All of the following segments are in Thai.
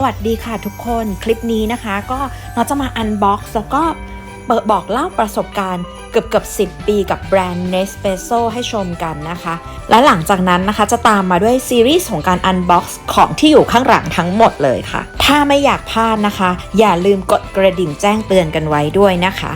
สวัสดีค่ะทุกคนคลิปนี้นะคะ ก็เราจะมาอันบ็อกซ์แล้วก็เปิดบอกเล่าประสบการณ์เกือบเกือบ 10 ปีกับแบรนด์ Nespresso ให้ชมกันนะคะ และหลังจากนั้นนะคะจะตามมาด้วยซีรีส์ของการอันบ็อกซ์ของที่อยู่ข้างหลังทั้งหมดเลยค่ะ ถ้าไม่อยากพลาดนะคะ อย่าลืมกดกระดิ่งแจ้งเตือนกันไว้ด้วยนะคะ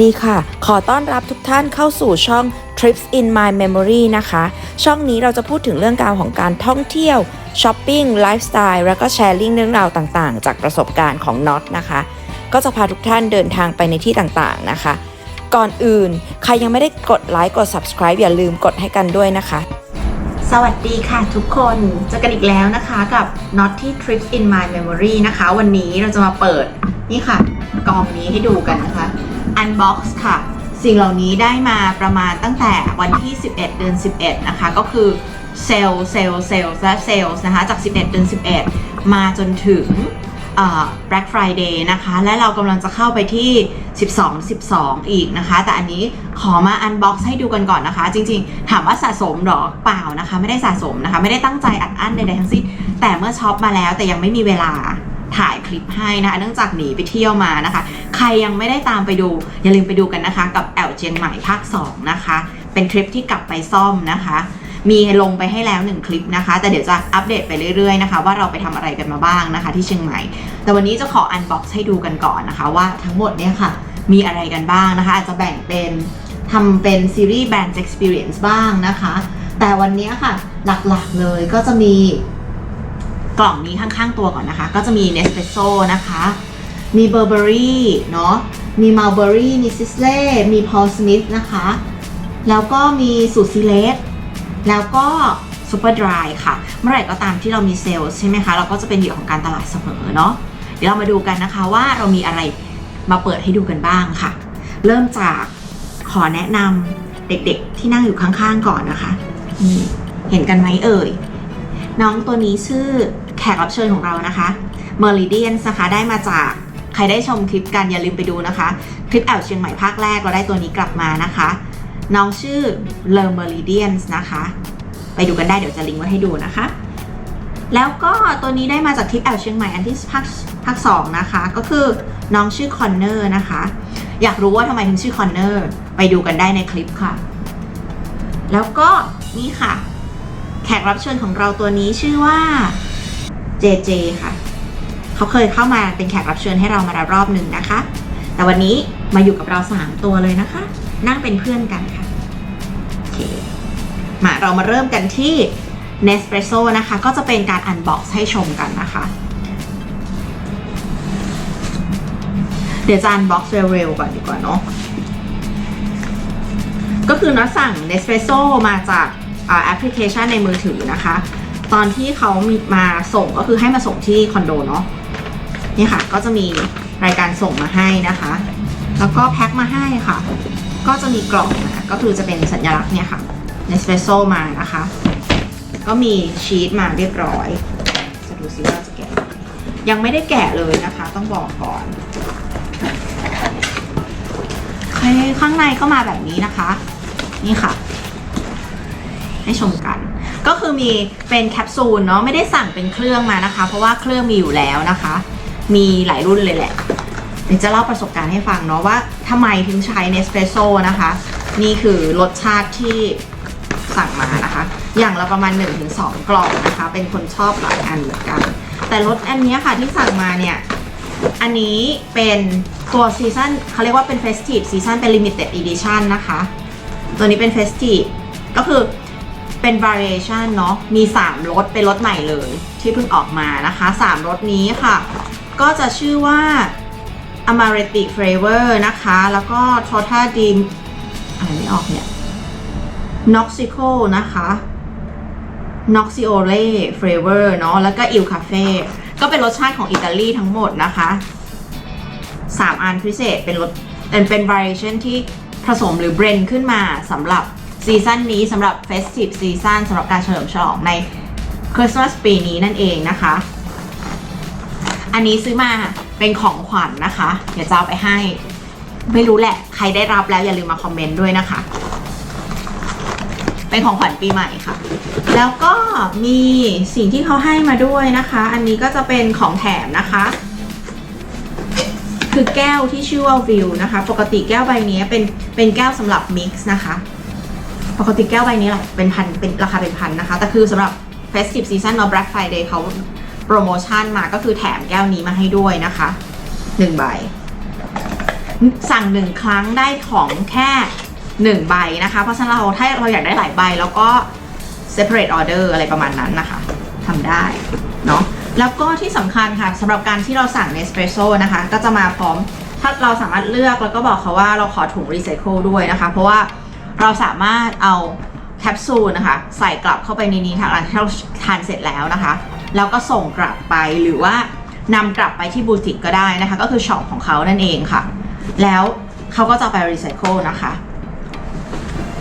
ดีค่ะ ขอต้อนรับทุกท่านเข้าสู่ช่อง Trips in My Memory นะคะ ช่องนี้เราจะพูดถึงเรื่องราวของการท่องเที่ยวช้อปปิ้งไลฟ์สไตล์แล้วก็แชร์ลิงเรื่องราวต่างๆ จากประสบการณ์ของน็อตนะคะ ก็จะพาทุกท่านเดินทางไปในที่ต่างๆนะคะ ก่อนอื่น ใครยังไม่ได้กดไลค์กด subscribe อย่าลืมกดให้กันด้วยนะคะ สวัสดีค่ะทุกคนเจอกันอีกแล้วนะคะกับ Naughty Trips in My Memory นะคะ วันนี้เราจะมาเปิดนี่ค่ะ กองนี้ให้ดูกันนะคะ Unbox ค่ะ สิ่งเหล่านี้ได้มาประมาณตั้งแต่วันที่ 11 เดือน 11 นะคะ ก็คือเซลล์เซลล์เซลล์และเซลล์นะคะ จาก 11 เดือน 11 มาจนถึง Black Friday นะคะ และเรากำลังจะเข้าไปที่ 12 12 อีกนะคะ แต่อันนี้ขอมาอันบ็อกซ์ให้ดูกันก่อนนะคะ จริงๆ ถามว่าสะสมหรอเปล่านะคะ ไม่ได้สะสมนะคะ ไม่ได้ตั้งใจอัดอั้นใดๆทั้งสิ้น แต่เมื่อช็อปมาแล้วแต่ยังไม่มีเวลา ถ่ายคลิปให้นะคะ เนื่องจากหนีไปเที่ยวมานะคะ ใครยังไม่ได้ตามไปดู อย่าลืมไปดูกันนะคะ กับแอลเจียงใหม่ภาค 2 นะคะ เป็นทริปที่กลับไปซ่อมนะคะ มีลงไปให้แล้ว1คลิปนะคะ แต่เดี๋ยวจะอัปเดตไปเรื่อยๆนะคะ ว่าเราไปทำอะไรกันมาบ้างนะคะ ที่เชียงใหม่ แต่วันนี้จะขออันบ็อกซ์ให้ดูกันก่อนนะคะ ว่าทั้งหมดเนี่ยค่ะ มีอะไรกันบ้างนะคะ อาจจะแบ่งเป็นทำเป็นซีรีส์ Brand Experience บ้างนะคะ แต่วันนี้ค่ะหลักๆเลยก็จะมี กล่องนี้ข้างๆตัวก่อนนะคะ ก็จะมี Nespresso นะคะ มี Burberry เนาะมี Mulberry มี Sisley มี Paul Smith นะคะ แล้วก็มีสูตรซีเลสแล้วก็ Super Dry ค่ะ เมื่อไหร่ก็ตามที่เรามีเซลล์ใช่ไหมคะ เราก็จะเป็นเหยื่อของการตลาดเสมอเนาะเดี๋ยวเรามาดูกันนะคะว่าเรามีอะไรมาเปิดให้ดูกันบ้างค่ะ เริ่มจากขอแนะนำเด็กๆที่นั่งอยู่ข้างๆก่อนนะคะนี่เห็นกันไหมเอ่ย น้องตัวนี้ชื่อ แขกรับเชิญของเรานะคะ Meridian นะคะได้มาจากใครได้ชมคลิปกันอย่าลืมไปดูนะคะ คลิปแอลเชียงใหม่ภาคแรกเราได้ตัวนี้กลับมานะคะ น้องชื่อ l e Meridian นะคะ ไปดูกันได้เดี๋ยวจะลิงก์ไว้ให้ดูนะคะ แล้วก็ตัวนี้ได้มาจากคลิปแอลเชียงใหม่อันที่ภาคภาคสองนะคะ ก็คือน้องชื่อคอนเนอร์นะคะ อยากรู้ว่าทำไมถึงชื่อคอนเนอร์ไปดูกันได้ในคลิปค่ะ แล้วก็นี่ค่ะ แขกรับเชิญของเราตัวนี้ชื่อว่า เจเจค่ะ เขาเคยเข้ามาเป็นแขกรับเชิญให้เรามาแล้วรอบหนึ่งนะคะ แต่วันนี้มาอยู่กับเราสามตัวเลยนะคะ นั่งเป็นเพื่อนกันค่ะโอเคมาเรามาเริ่มกันที่ Nespresso นะคะ ก็จะเป็นการอันบ็อกซ์ให้ชมกันนะคะ เดี๋ยวจะอันบ็อกซ์เร็วๆก่อนดีกว่าเนาะก็คือน้าสั่ง Nespresso มาจากแอปพลิเคชันในมือถือนะคะ ตอนที่เขามีมาส่งก็คือให้มาส่งที่คอนโดเนาะนี่ค่ะ ก็จะมีรายการส่งมาให้นะคะ แล้วก็แพ็คมาให้ค่ะ ก็จะมีกล่องนะก็คือจะเป็นสัญลักษณ์เนี่ยค่ะ Nespresso มานะคะ ก็มีชีตมาเรียบร้อย จะดูซิว่าจะแกะ ยังไม่ได้แกะเลยนะคะ ต้องบอกก่อนข้างในก็มาแบบนี้นะคะ นี่ค่ะ ให้ชมกัน ก็คือมีเป็นแคปซูลเนาะไม่ได้สั่งเป็นเครื่องมานะคะ เพราะว่าเครื่องมีอยู่แล้วนะคะ มีหลายรุ่นเลยแหละเดี๋ยวจะเล่าประสบการณ์ให้ฟังเนาะว่าทำไมถึงใช้เนสเปรสโซ่นะคะ นี่คือรสชาติที่สั่งมานะคะ อย่างละประมาณ 1-2 กล่องนะคะ เป็นคนชอบหลายอันเหมือนกัน แต่รสอันนี้ค่ะที่สั่งมาเนี่ย อันนี้เป็นตัวซีซันเขาเรียกว่าเป็นเฟสทีฟซีซันเป็นลิมิเต็ดอีดิชันนะคะ ตัวนี้เป็นเฟสทีฟก็คือ เป็น variation เนาะมี 3รสเป็นรสใหม่เลย ที่เพิ่งออกมานะคะ 3รสนี้ค่ะ ก็จะชื่อว่า Amaretic Flavor นะคะ แล้วก็ Tota Dim อ่านไม่ออกเนี่ย Noxico นะคะ Noxiole Flavor เนาะแล้วก็ Il Cafe ก็เป็นรสชาติของอิตาลีทั้งหมดนะคะ 3 อันพิเศษเป็นรสเป็นเป็น variation ที่ผสมหรือเบรนขึ้นมาสำหรับ ซีซั่นนี้สำหรับ festive season สำหรับการเฉลิมฉลองในคริสต์มาสปีนี้นั่นเองนะคะ อันนี้ซื้อมาเป็นของขวัญนะคะ เดี๋ยวจะเอาไปให้ ไม่รู้แหละ ใครได้รับแล้วอย่าลืมมาคอมเมนต์ด้วยนะคะ เป็นของขวัญปีใหม่ค่ะ แล้วก็มีสิ่งที่เขาให้มาด้วยนะคะ อันนี้ก็จะเป็นของแถมนะคะคือแก้วที่ชื่อว่าวิวนะคะ ปกติแก้วใบนี้เป็นเป็นแก้วสำหรับมิกซ์นะคะ ปกติแก้วใบนี้แหละเป็นพันเป็นราคาเป็นพันนะคะ แต่คือสำหรับ Festive Season เนาะ Black Friday เขาโปรโมชั่นมาก็คือแถมแก้วนี้มาให้ด้วยนะคะหนึ่งใบ สั่งหนึ่งครั้งได้ของแค่หนึ่งใบนะคะ เพราะฉะนั้นเราถ้าเราอยากได้หลายใบแล้วก็ separate order อะไรประมาณนั้นนะคะทำได้เนาะแล้วก็ที่สำคัญค่ะสำหรับการที่เราสั่ง Nespresso นะคะ ก็จะมาพร้อมถ้าเราสามารถเลือกแล้วก็บอกเขาว่าเราขอถุงรีไซเคิลด้วยนะคะ เพราะว่า เราสามารถเอาแคปซูลนะคะ ใส่กลับเข้าไปในนี้ทางร้านที่เราทานเสร็จแล้วนะคะ แล้วก็ส่งกลับไปหรือว่านำกลับไปที่บูติกก็ได้นะคะ ก็คือช็อปของเขานั่นเองค่ะ แล้วเขาก็จะไปรีไซเคิลนะคะ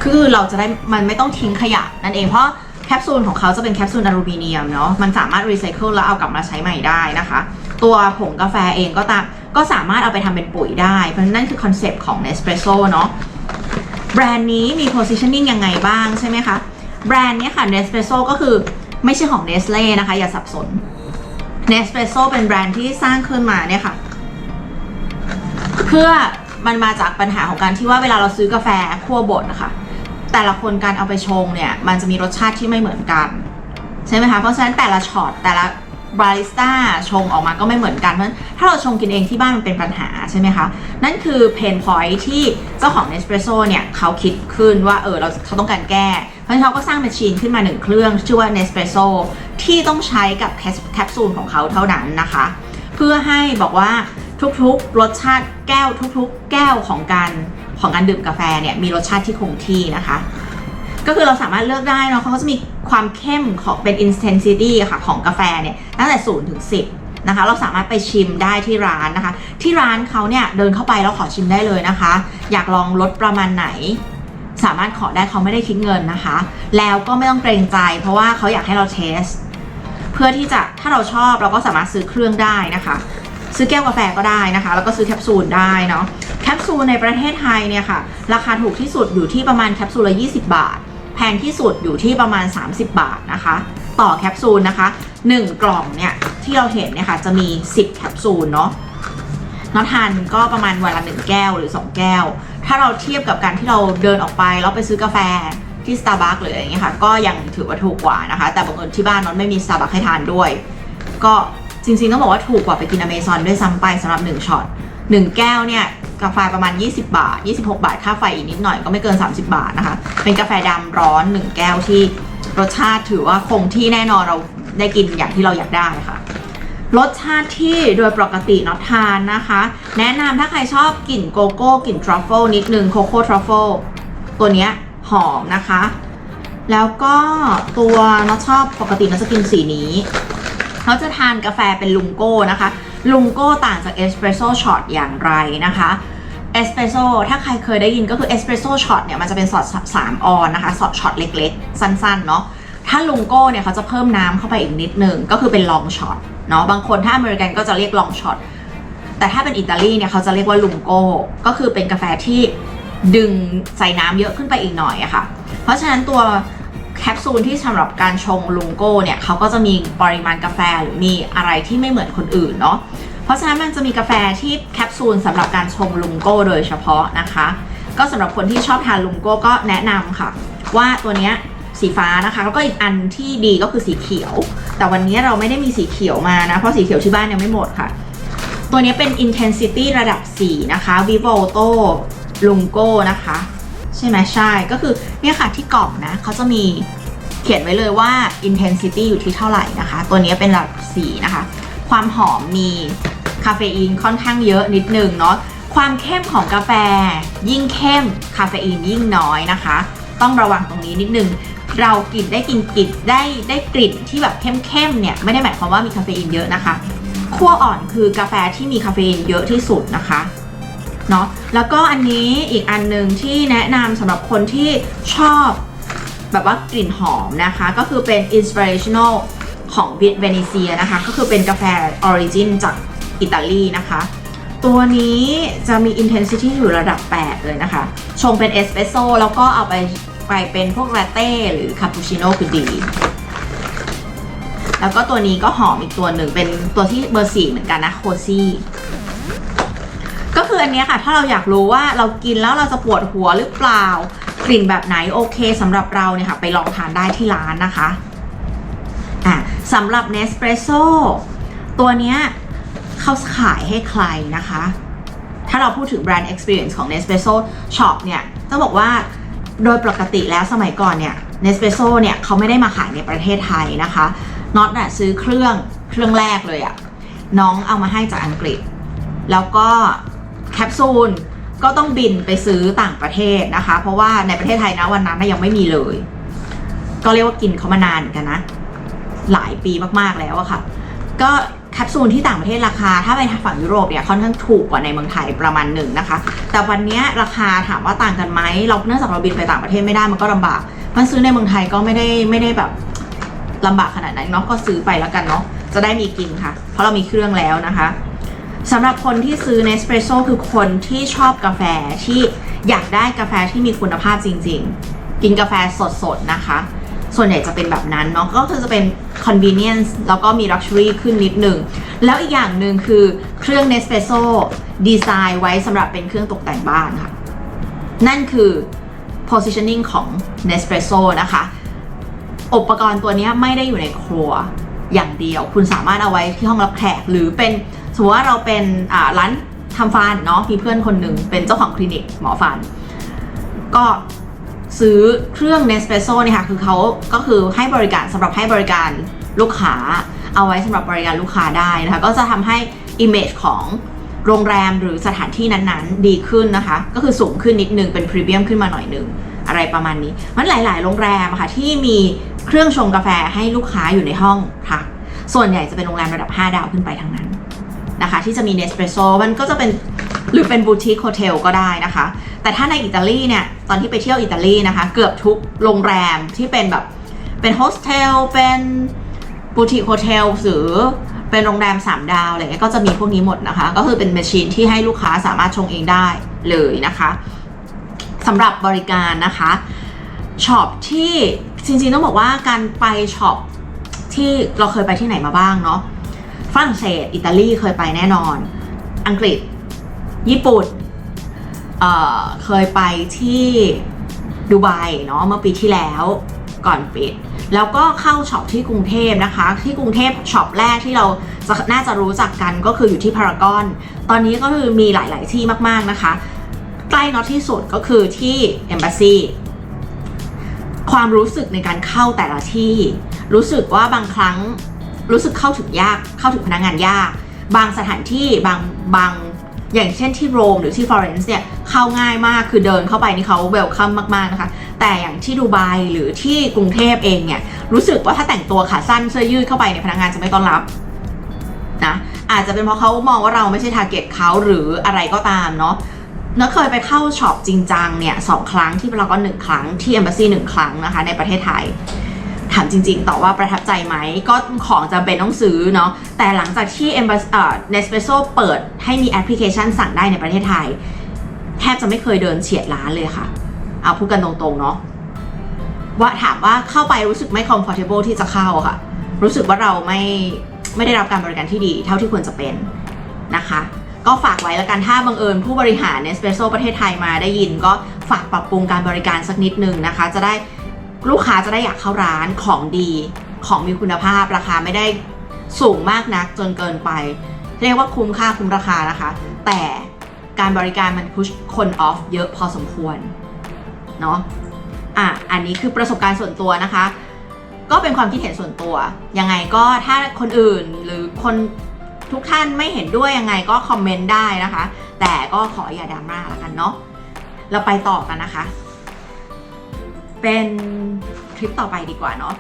คือเราจะได้มันไม่ต้องทิ้งขยะนั่นเองเพราะแคปซูลของเขาจะเป็นแคปซูลอลูมิเนียมเนาะมันสามารถรีไซเคิลแล้วเอากลับมาใช้ใหม่ได้นะคะ ตัวผงกาแฟเองก็ตามก็สามารถเอาไปทำเป็นปุ๋ยได้ เพราะนั้นนั่นคือคอนเซปต์ของ Nespresso เนาะ แบรนด์นี้มี positioning ยังไงบ้างใช่ไหมคะ แบรนด์เนี้ยค่ะ Nespresso ก็คือไม่ใช่ของ Nestle นะคะ อย่าสับสน Nespresso เป็นแบรนด์ที่สร้างขึ้นมาเนี่ยค่ะ เพื่อมันมาจากปัญหาของการที่ว่าเวลาเราซื้อกาแฟคั่วบดนะคะ แต่ละคนการเอาไปชงเนี่ย มันจะมีรสชาติที่ไม่เหมือนกัน ใช่ไหมคะ เพราะฉะนั้นแต่ละช็อตแต่ละ บาริสต้าชงออกมาก็ไม่เหมือนกัน เพราะถ้าเราชงกินเองที่บ้านมันเป็นปัญหาใช่ไหมคะ นั่นคือเพนพอยที่เจ้าของ Nespresso เนี่ยเขาคิดขึ้นว่าเออเราเขาต้องการแก้ เพราะฉะนั้นเขาก็สร้างแมชชีนขึ้นมาหนึ่งเครื่องชื่อว่า Nespresso ที่ต้องใช้กับแคปแคปซูลของเขาเท่านั้นนะคะ เพื่อให้บอกว่าทุกๆ รสชาติแก้วทุกๆ แก้วของการของการดื่มกาแฟเนี่ยมีรสชาติที่คงที่นะคะ ก็คือเราสามารถเลือกได้เนาะเขาจะมีความเข้มของเป็น intensity ค่ะของกาแฟเนี่ยตั้งแต่0ถึง10นะคะ เราสามารถไปชิมได้ที่ร้านนะคะ ที่ร้านเขาเนี่ยเดินเข้าไปแล้วขอชิมได้เลยนะคะ อยากลองรสประมาณไหน สามารถขอได้เขาไม่ได้คิดเงินนะคะ แล้วก็ไม่ต้องเกรงใจ เพราะว่าเขาอยากให้เราเทสเพื่อที่จะถ้าเราชอบเราก็สามารถซื้อเครื่องได้นะคะ ซื้อแก้วกาแฟก็ได้นะคะ แล้วก็ซื้อแคปซูลได้เนาะแคปซูลในประเทศไทยเนี่ยค่ะ ราคาถูกที่สุดอยู่ที่ประมาณแคปซูลละ 20 บาท พงที่สุดอยู่ที่ประมาณ 30 บาทนะคะ ต่อแคปซูลนะคะ 1 กล่องเนี่ยที่เราเห็นเนี่ยค่ะจะมี 10 แคปซูลเนาะน้อทานก็ประมาณวันละ1แก้วหรือ 2 แก้ว ถ้าเราเทียบกับการที่เราเดินออกไปแล้วไปซื้อกาแฟที่ Starbucks หรืออะไรอย่างเงี้ยค่ะ ก็ยังถือว่าถูกกว่านะคะ แต่บังเอิญที่บ้านน้องไม่มี Starbucks ให้ทานด้วย ก็จริงๆต้องบอกว่าถูกกว่าไปกินอเมซอนด้วยซ้ำไปสำหรับ 1ช็อต1 แก้วเนี่ย กาแฟประมาณ 20 บาท 26 บาท ค่าไฟอีกนิดหน่อยก็ไม่เกิน 30 บาทนะคะ เป็นกาแฟดำร้อน 1 แก้วที่รสชาติถือว่าคงที่แน่นอนเราได้กินอย่างที่เราอยากได้ค่ะ รสชาติที่โดยปกติน็อตทานนะคะ แนะนำถ้าใครชอบกลิ่นโกโก้กลิ่นทรัฟเฟิลนิดนึงโคโค่ทรัฟเฟิลตัวเนี้ยหอมนะคะ แล้วก็ตัวน็อตชอบปกติน็อตจะกินสีนี้เขาจะทานกาแฟเป็นลุงโก้นะคะ ลุงโก้ต่างจากเอสเปรสโซ่ช็อตอย่างไรนะคะเอสเปรสโซ่ถ้าใครเคยได้ยินก็คือเอสเปรสโซ่ช็อตเนี่ยมันจะเป็นสอด3ออนนะคะสอดช็อตเล็กๆ สั้นๆเนาะถ้าลุงโก้เนี่ยเขาจะเพิ่มน้ำเข้าไปอีกนิดนึงก็คือเป็นลองช็อตเนาะบางคนถ้าอเมริกันก็จะเรียกลองช็อตแต่ถ้าเป็นอิตาลีเนี่ยเขาจะเรียกว่าลุงโก้ก็คือเป็นกาแฟที่ดึงใส่น้ำเยอะขึ้นไปอีกหน่อยอะค่ะ เพราะฉะนั้นตัว แคปซูลที่สำหรับการชงลุงโก้เนี่ยเขาก็จะมีปริมาณกาแฟหรือมีอะไรที่ไม่เหมือนคนอื่นเนาะเพราะฉะนั้นมันจะมีกาแฟที่แคปซูลสำหรับการชงลุงโก้โดยเฉพาะนะคะ ก็สำหรับคนที่ชอบทานลุงโก้ก็แนะนำค่ะ ว่าตัวเนี้ยสีฟ้านะคะแล้วก็อีกอันที่ดีก็คือสีเขียว แต่วันนี้เราไม่ได้มีสีเขียวมานะ เพราะสีเขียวที่บ้านยังไม่หมดค่ะ ตัวนี้เป็น intensity ระดับ 4 นะคะ vivoto lungo นะคะ ใช่ไหมใช่ก็คือเนี่ยค่ะที่กล่องนะเขาจะมีเขียนไว้เลยว่า intensity อยู่ที่เท่าไหร่นะคะ ตัวนี้เป็นระดับสีนะคะ ความหอมมีคาเฟอีนค่อนข้างเยอะนิดนึงเนาะความเข้มของกาแฟ ยิ่งเข้มคาเฟอีนยิ่งน้อยนะคะ ต้องระวังตรงนี้นิดนึงเรากินได้กินกลิ่นได้ได้กลิ่นที่แบบเข้มๆเนี่ยไม่ได้หมายความว่ามีคาเฟอีนเยอะนะคะขั้วอ่อนคือกาแฟที่มีคาเฟอีนเยอะที่สุดนะคะ เนาะแล้วก็อันนี้อีกอันหนึ่งที่แนะนำสำหรับคนที่ชอบแบบว่ากลิ่นหอมนะคะ ก็คือเป็น inspirational ของเวเนเซียนะคะ ก็คือเป็นกาแฟ origin จากอิตาลีนะคะ ตัวนี้จะมี intensity อยู่ระดับ 8 เลยนะคะ ชงเป็นเอสเปรสโซ่แล้วก็เอาไปไปเป็นพวกลาเต้หรือคาปูชิโน่คือดี แล้วก็ตัวนี้ก็หอมอีกตัวหนึ่งเป็นตัวที่เบอร์สี่เหมือนกันนะโคซี่ ออันนี้ค่ะ ถ้าเราอยากรู้ว่าเรากินแล้วเราจะปวดหัวหรือเปล่ากลิ่นแบบไหนโอเคสำหรับเราเนี่ยค่ะ ไปลองทานได้ที่ร้านนะคะอะสำหรับ Nespresso ตัวเนี้ยเขาขายให้ใครนะคะ ถ้าเราพูดถึงแบรนด์ experience ของ Nespresso Shop เนี่ยต้องบอกว่าโดยปกติแล้วสมัยก่อนเนี่ย Nespresso เนี่ยเขาไม่ได้มาขายในประเทศไทยนะคะน็อตน่ะซื้อเครื่องเครื่องแรกเลยอะน้องเอามาให้จากอังกฤษ แล้วก็ แคปซูลก็ต้องบินไปซื้อต่างประเทศนะคะ เพราะว่าในประเทศไทยนะวันนั้นน่ะยังไม่มีเลย ก็เรียกว่ากินเขามานานกันนะ หลายปีมากๆแล้วอะค่ะ ก็แคปซูลที่ต่างประเทศราคา ถ้าไปฝั่งยุโรปเนี่ยค่อนข้างถูกกว่าในเมืองไทยประมาณหนึ่งนะคะ แต่วันนี้ราคาถามว่าต่างกันไหมเราเนื่องจากเราบินไปต่างประเทศไม่ได้มันก็ลำบากมันซื้อในเมืองไทยก็ไม่ได้ไม่ได้แบบลำบากขนาดนั้นเนาะก็ซื้อไปแล้วกันเนาะจะได้มีกินค่ะ เพราะเรามีเครื่องแล้วนะคะ สำหรับคนที่ซื้อ Nespresso คือคนที่ชอบกาแฟที่อยากได้กาแฟที่มีคุณภาพจริง ๆ กินกาแฟสดๆนะคะ ส่วนใหญ่จะเป็นแบบนั้นเนาะก็คือจะเป็น convenience แล้วก็มี luxury ขึ้นนิดหนึ่ง แล้วอีกอย่างหนึ่งคือเครื่อง Nespresso ดีไซน์ไว้สำหรับเป็นเครื่องตกแต่งบ้านค่ะ นั่นคือ positioning ของ Nespresso นะคะ อุปกรณ์ตัวนี้ไม่ได้อยู่ในครัวอย่างเดียว คุณสามารถเอาไว้ที่ห้องรับแขกหรือเป็น สมมติว่าเราเป็นร้านทำฟันเนาะมีเพื่อนคนหนึ่งเป็นเจ้าของคลินิกหมอฟัน ก็ซื้อเครื่อง Nespresso เนี่ยค่ะคือเขาก็คือให้บริการสำหรับให้บริการลูกค้า เอาไว้สำหรับบริการลูกค้าได้นะคะก็จะทำให้ image ของโรงแรมหรือสถานที่นั้นๆ ดีขึ้นนะคะ ก็คือสูงขึ้นนิดนึงเป็นพรีเมียมขึ้นมาหน่อยนึงอะไรประมาณนี้มันหลาย ๆ โรงแรมค่ะที่มีเครื่องชงกาแฟให้ลูกค้าอยู่ในห้องพักส่วนใหญ่จะเป็นโรงแรมระดับ 5 ดาวขึ้นไปทั้งนั้น นะคะ ที่จะมีเนสเปรสโซมันก็จะเป็นหรือเป็นบูติคโฮเทลก็ได้นะคะ แต่ถ้าในอิตาลีเนี่ย ตอนที่ไปเที่ยวอิตาลีนะคะ เกือบทุกโรงแรมที่เป็นแบบเป็นโฮสเทลเป็นบูติคโฮเทลหรือเป็นโรงแรม 3 ดาวอะไรเงี้ยก็จะมีพวกนี้หมดนะคะ ก็คือเป็นแมชชีนที่ให้ลูกค้าสามารถชงเองได้เลยนะคะสำหรับบริการนะคะช็อปที่จริงๆต้องบอกว่าการไปช็อปที่เราเคยไปที่ไหนมาบ้างเนาะ ฝรั่งเศส อิตาลีเคยไปแน่นอน อังกฤษ ญี่ปุ่นเเคยไปที่ดูไบเนาะเมื่อปีที่แล้วก่อนปิด แล้วก็เข้าช็อปที่กรุงเทพนะคะ ที่กรุงเทพช็อปแรกที่เราจะน่าจะรู้จักกันก็คืออยู่ที่พารากอน ตอนนี้ก็คือมีหลาย ๆ ที่มากๆนะคะ ใกล้น็อตที่สุดก็คือที่ Embassy ความรู้สึกในการเข้าแต่ละที่ รู้สึกว่าบางครั้ง รู้สึกเข้าถึงยากเข้าถึงพนักงานยาก บางสถานที่บางบางอย่างเช่นที่โรมหรือที่ฟลอเรนซ์เนี่ยเข้าง่ายมากคือเดินเข้าไปนี่เขาเวลคัมมากๆนะคะ แต่อย่างที่ดูไบหรือที่กรุงเทพเองเนี่ยรู้สึกว่าถ้าแต่งตัวขาสั้นเสื้อยืดเข้าไปเนี่ยพนักงานจะไม่ต้อนรับนะอาจจะเป็นเพราะเขามองว่าเราไม่ใช่ทาร์เก็ตเขาหรืออะไรก็ตามเนาะน้าเคยไปเข้าช็อปจริงจังเนี่ยสองครั้งที่เราก็หนึ่งครั้งที่ Embassy หนึ่งครั้งนะคะในประเทศไทย ถามจริงๆต่อว่าประทับใจไหม ก็ของจำเป็นต้องซื้อเนาะ แต่หลังจากที่ Embassy เอ่อ Nespresso เปิดให้มีแอปพลิเคชันสั่งได้ในประเทศไทย แทบจะไม่เคยเดินเฉียดร้านเลยค่ะ เอาพูดกันตรงๆเนาะว่าถามว่าเข้าไปรู้สึกไม่ comfortable ที่จะเข้าค่ะ รู้สึกว่าเราไม่ไม่ได้รับการบริการที่ดีเท่าที่ควรจะเป็นนะคะ ก็ฝากไว้แล้วกันถ้าบังเอิญผู้บริหาร Nespresso ประเทศไทยมาได้ยิน ก็ฝากปรับปรุงการบริการสักนิดนึงนะคะ จะได้ ลูกค้าจะได้อยากเข้าร้านของดี ของมีคุณภาพราคาไม่ได้สูงมากนักจนเกินไป เรียกว่าคุ้มค่าคุ้มราคานะคะ แต่การบริการมันพุชคนออฟเยอะพอสมควรเนาะอะอันนี้คือประสบการณ์ส่วนตัวนะคะ ก็เป็นความคิดเห็นส่วนตัว ยังไงก็ถ้าคนอื่นหรือคนทุกท่านไม่เห็นด้วยยังไงก็คอมเมนต์ได้นะคะ แต่ก็ขออย่าดราม่าละกันเนาะเราไปต่อกันนะคะ เป็นคลิปต่อไปดีกว่าเนาะ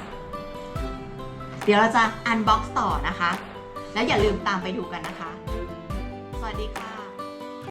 เดี๋ยวเราจะอันบ็อกซ์ต่อนะคะ แล้วอย่าลืมตามไปดูกันนะคะ สวัสดีค่ะ